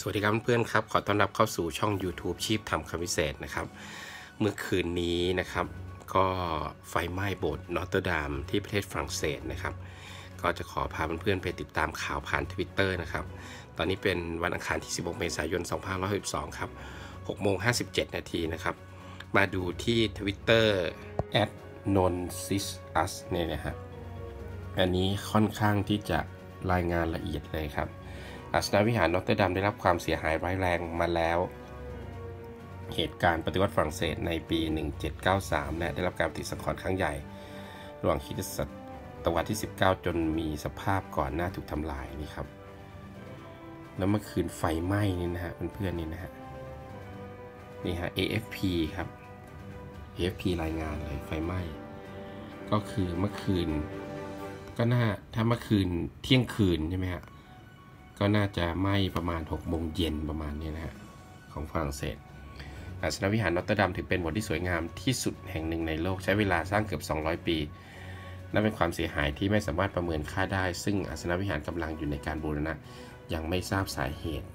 สวัสดีครับเพื่อนๆครับ ขอต้อนรับเข้าสู่ช่อง YouTube ชีพทำคำพิเศษนะครับ เมื่อคืนนี้นะครับ ก็ไฟไหม้โบสถ์นอตเตอร์ดามที่ประเทศฝรั่งเศสนะครับ ก็จะขอพาเพื่อนๆไปติดตามข่าวผ่านทวิตเตอร์นะครับ ตอนนี้เป็นวันอังคารที่ 16 เมษายน 2562 ครับ6โมง57 นาทีนะครับ มาดูที่ทวิตเตอร์ n o n s i s us เนี่ยนะครับอันนี้ค่อนข้างที่จะรายงานละเอียดเลยครับ อาสนาวิหารนอตเตอร์ดัมได้รับความเสียหายร้ายแรงมาแล้ว เหตุการณ์ปฏิวัติฝรั่งเศสในปี 1793 และได้รับการติดสังหรณ์ครั้งใหญ่ ระหว่างคริสตศตวรรษที่ 19 จนมีสภาพก่อนหน้าถูกทำลายนี่ครับ แล้วเมื่อคืนไฟไหม้นี่นะฮะเพื่อนๆนี่นะฮะ นี่ฮะ AFP ครับ AFP รายงานเลยไฟไหม้ ก็คือเมื่อคืน ก็น่าถ้าเมื่อคืนเที่ยงคืนใช่ไหมฮะ ก็น่าจะไหม้ประมาณ6โมงเย็นประมาณนี้นะฮะของฝรั่งเศสอาสนวิหารนอตเตอร์ดัมถือเป็นบทที่สวยงามที่สุดแห่งหนึ่งในโลกใช้เวลาสร้างเกือบ 200 ปีนับเป็นความเสียหายที่ไม่สามารถประเมินค่าได้ ซึ่งอาสนวิหารกำลังอยู่ในการบูรณะ ยังไม่ทราบสาเหตุ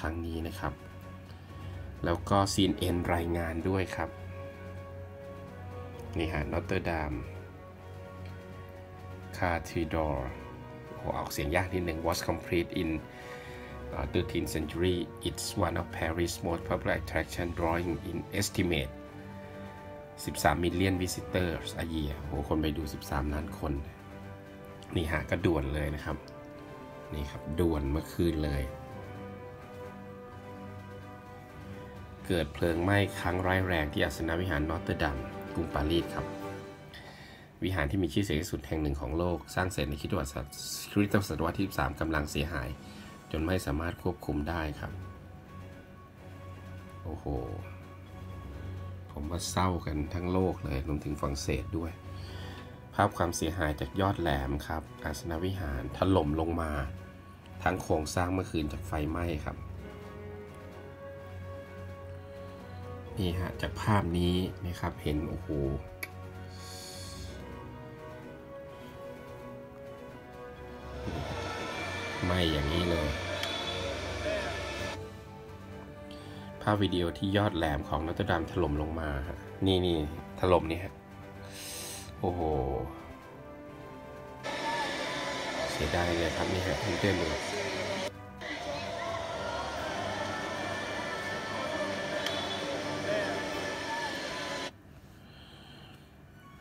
ครั้งนี้นะครับ แล้วก็ CNN รายงานด้วยครับ นี่ฮะนอตเตอร์ดัมคาทีดอร์ ออกเสียงยากนิดหนึ่ง was complete in uh, 13th century it's one of Paris' most popular attraction drawing in estimate 13 million visitors a year โหคนไปดู 13 ล้านคน นี่ฮะก็ด่วนเลยนะครับ นี่ครับด่วนเมื่อคืนเลย เกิดเพลิงไหม้ครั้งร้ายแรงที่อัสนาวิหารนอตเตอร์ดัมกรุงปารีสครับ วิหารที่มีชื่อเสียงที่สุดแห่งหนึ่งของโลก สร้างเสร็จในคริสตศตวรรษที่ 13กำลังเสียหาย จนไม่สามารถควบคุมได้ครับ โอ้โห ผมว่าเศร้ากันทั้งโลกเลยรวมถึงฝรั่งเศสด้วย ภาพความเสียหายจากยอดแหลมครับ อาสนวิหารถล่มลงมา ทั้งโครงสร้างเมื่อคืนจากไฟไหม้ครับนี่ฮะจากภาพนี้นะครับเห็นโอ้โห ไม่อย่างนี้เลย ภาพวิดีโอที่ยอดแหลมของนอตต์ดัมถล่มลงมาฮะนี่นี่ถล่มนี่ฮะ โอ้โห เสียดายเลยครับนี่ฮะเพื่อนๆดู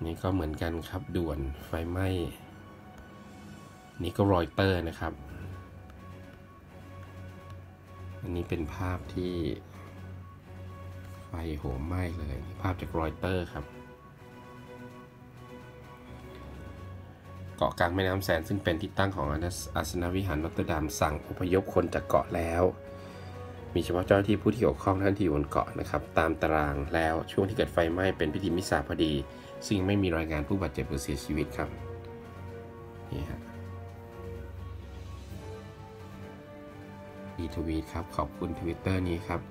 นี่ก็เหมือนกันครับด่วนไฟไหม้ นี่ก็รอยเตอร์นะครับ นี้เป็นภาพที่ไฟโหมไหม้เลย ภาพจากรอยเตอร์ครับ เกาะกลางแม่น้ำแสนซึ่งเป็นที่ตั้งของอาสนวิหารนอตเตอร์ดัมสั่งอพยพคนจากเกาะแล้ว มีเฉพาะเจ้าหน้าที่ผู้ที่เกี่ยวข้องท่านที่อยู่บนเกาะนะครับ ตามตารางแล้วช่วงที่เกิดไฟไหม้เป็นพิธีมิสซาพอดี ซึ่งไม่มีรายงานผู้บาดเจ็บหรือเสียชีวิตครับ นี่ฮะ อีทวีตครับ ขอบคุณทวิตเตอร์นี้ครับ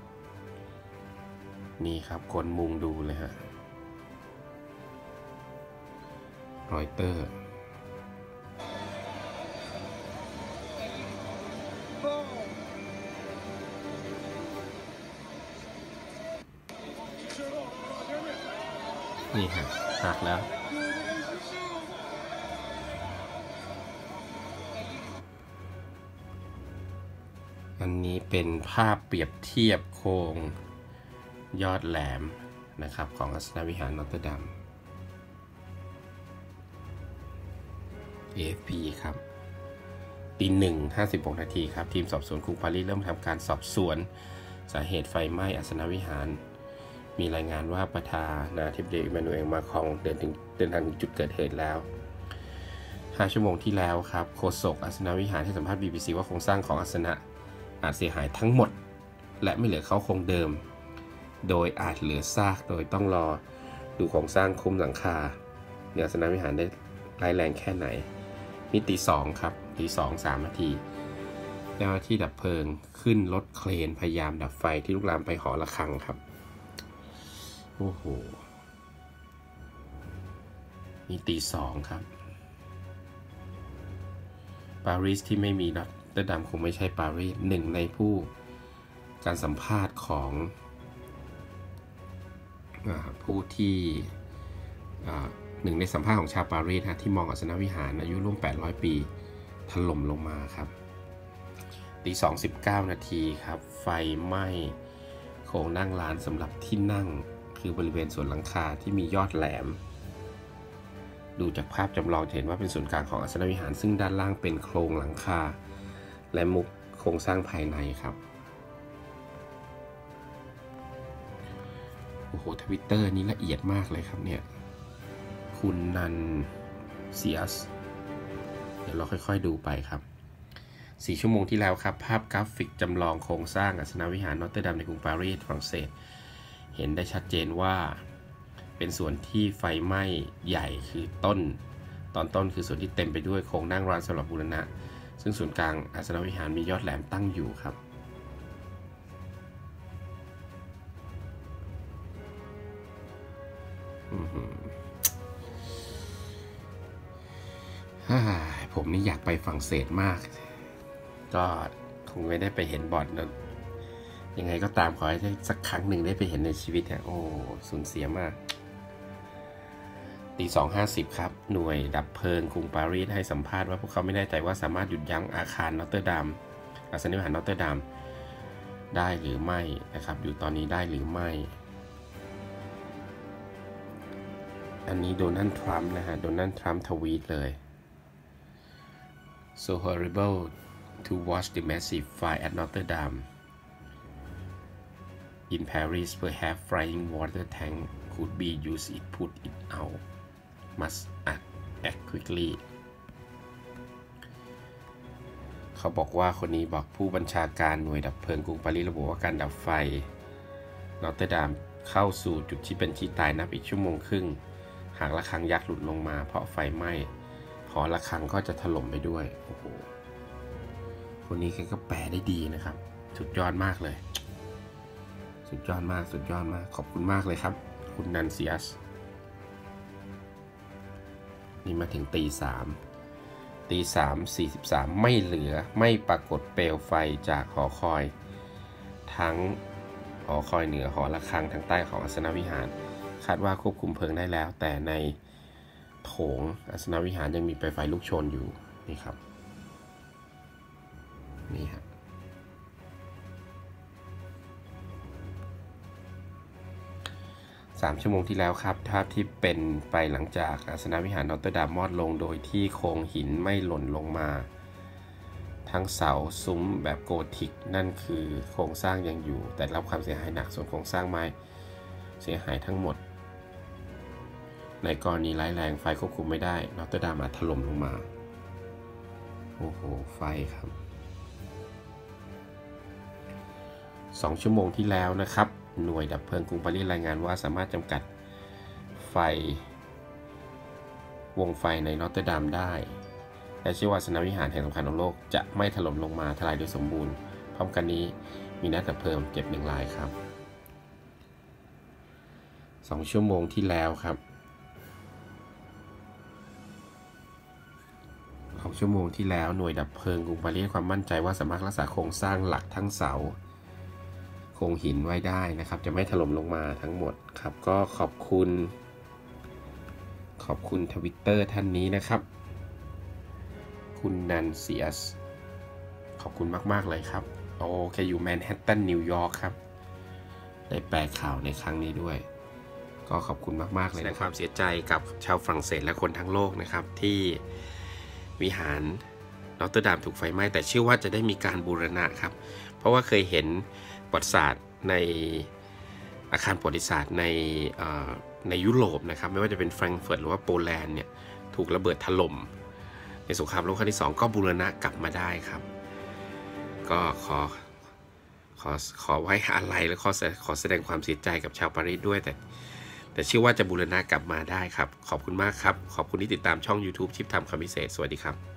นี่ครับคนมุงดูเลยฮะรอยเตอร์นี่ฮะหักแล้ว อันนี้เป็นภาพเปรียบเทียบโครงยอดแหลมนะครับของอัสนาวิหารนอตเตอร์ดัม AFP ครับตีหนึ่งห้าสิบหกนาทีครับ ทีมสอบสวนกรุงปารีสเริ่มทำการสอบสวน สาเหตุไฟไหม้อัสนาวิหาร มีรายงานว่าประธานาธิบดีอิมานูเอลมาคองเดินถึงเดินทางถึงจุดเกิดเหตุแล้ว 5 ชั่วโมงที่แล้วครับ โฆษกอัสนาวิหารให้สัมภาษณ์ BBC ว่าโครงสร้างของอัสนะ อาจเสียหายทั้งหมด และไม่เหลือเขาคงเดิม โดยอาจเหลือซากโดยต้องรอดูโครงสร้างคุ้มหลังคาเหนือสนามวิหารได้ร้ายแรงแค่ไหนนี่ตีสองครับตีสองสามนาทีเจ้าหน้าที่ดับเพลิงขึ้นรถเครนพยายามดับไฟที่ลุกลามไปหอระฆังครับ โอ้โหนี่ตีสองครับ ปารีสที่ไม่มีนอต เตอร์ดัมคงไม่ใช่ปารีสหนึ่งในผู้การสัมภาษณ์ของอผู้ที่หนึ่งในสัมภาษณ์ของชาวปารีสฮะที่มองอัศนวิหารอายุร่วม 800 ปีถล่มลงมาครับตี2.19นาทีครับ ไฟไหม้โครงนั่งร้านสำหรับที่นั่งคือบริเวณส่วนหลังคาที่มียอดแหลม ดูจากภาพจำลองเห็นว่าเป็นส่วนกลางของอัศนวิหาร ซึ่งด้านล่างเป็นโครงหลังคา และมุกโครงสร้างภายในครับโอ้โหทวิตเตอร์นี้ละเอียดมากเลยครับเนี่ย คุณนันเซียสเดี๋ยวเราค่อยๆดูไปครับ4ชั่วโมงที่แล้วครับ ภาพกราฟิกจำลองโครงสร้างอัศนวิหารนอตเตอร์ดัมในกรุงปารีสฝรั่งเศส เห็นได้ชัดเจนว่า เป็นส่วนที่ไฟไหม้ใหญ่คือต้น ตอนต้นคือส่วนที่เต็มไปด้วยโครงนั่งร้านสำหรับบูรณะ ซึ่งศูนย์กลางอัศนวิหารมียอดแหลมตั้งอยู่ครับอื้อหือฮ่าผมนี่อยากไปฝรั่งเศสมาก ก็คงไม่ได้ไปเห็นบอร์ดนะยังไงก็ตามขอให้ได้สักครั้งหนึ่งได้ไปเห็นในชีวิตเนี่ยโอ้สูญเสียมาก ตีสองห้าสิบครับ หน่วยดับเพลิงกรุงปารีสให้สัมภาษณ์ว่าพวกเขาไม่แน่ใจว่าสามารถหยุดยั้งอาคารนอตเตอร์ดัมอาสนิหารนอตเตอร์ดัมได้หรือไม่นะครับ อยู่ตอนนี้ได้หรือไม่ อันนี้โดนัลด์ทรัมป์นะฮะ โดนัลด์ทรัมป์ทวีตเลย so horrible to watch the massive fire at Notre Dame in Paris perhaps flying water tank could be used it put it out must act act quickly เขาบอกว่าคนนี้บอกผู้บัญชาการหน่วยดับเพลิงกรุงปารีสระบุว่าการดับไฟนอตเตอร์ดามเข้าสู่จุดที่เป็นที่ตายนับอีกชั่วโมงครึ่ง หากระฆังยักษ์หลุดลงมา เพราะไฟไหม้พอระฆังก็จะถล่มไปด้วยโอ้โหคนนี้แกก็แปลได้ดีนะครับ สุดยอดมากเลย สุดยอดมาก สุดยอดมาก ขอบคุณมากเลยครับ คุณนันเซียส นี่มาถึงตีสามตีสามสี่สิบสามไม่เหลือไม่ปรากฏเปลวไฟจากหอคอย ทั้งหอคอยเหนือหอระฆังทางใต้ของอัสนวิหาร คาดว่าควบคุมเพลิงได้แล้ว แต่ในโถงอัสนวิหารยังมีไฟไฟลุกโชนอยู่นี่ครับนี่ครับ 3 ชั่วโมงที่แล้วครับภาพที่เป็นไปหลังจากอาสนะวิหารนอตเตอร์ดามมอดลงโดยที่โครงหินไม่หล่นลงมา ทั้งเสาซุ้มแบบโกธิก นั่นคือโครงสร้างยังอยู่ แต่รับความเสียหายหนักส่วนโครงสร้างไม้เสียหายทั้งหมด ในกรณีร้ายแรงไฟควบคุมไม่ได้นอตเตอร์ดามอาจถล่มลงมาโอ้โหไฟครับ 2 ชั่วโมงที่แล้วนะครับ หน่วยดับเพลิงกรุงปารีสรายงานว่าสามารถจำกัดไฟ วงไฟในนอตเตอร์ดามได้ และเชื่อว่าสนามวิหารแห่งสำคัญของโลกจะไม่ถล่มลงมาทลายโดยสมบูรณ์ พร้อมกันนี้มีนักดับเพลิงเจ็บหนึ่งรายครับสองชั่วโมงที่แล้วครับสองชั่วโมงที่แล้วหน่วยดับเพลิงกรุงปารีสความมั่นใจว่าสามารถรักษาโครงสร้างหลักทั้งเสา งหินไว้ได้นะครับ จะไม่ถล่มลงมาทั้งหมดครับ ก็ขอบคุณ ขอบคุณทวิตเตอร์ท่านนี้นะครับ คุณนันเซียส ขอบคุณมาก ๆ เลยครับ โอเคอยู่แมนฮัตตันนิวยอร์กครับ ได้แปลข่าวในครั้งนี้ด้วย ก็ขอบคุณมาก ๆ เลยนะความเสียใจกับชาวฝรั่งเศสและคนทั้งโลกนะครับ ที่วิหารนอตเตอร์ดามถูกไฟไหม้แต่เชื่อว่าจะได้มีการบูรณะครับ เพราะว่าเคยเห็น ประวัติศาสตร์ในอาคารประวัติศาสตร์ในในยุโรปนะครับไม่ว่าจะเป็นแฟรงก์เฟิร์ตหรือว่าโปแลนด์เนี่ยถูกระเบิดถล่มในสงครามโลกครั้งที่ 2 ก็บูรณะกลับมาได้ครับ ก็ขอขอขอไว้อะไรและขอขอแสดงความเสียใจกับชาวปารีสด้วยแต่ แต่เชื่อว่าจะบูรณะกลับมาได้ครับ ขอบคุณมากครับ ขอบคุณที่ติดตามช่อง YouTube ชิปทำคำพิเศษ สวัสดีครับ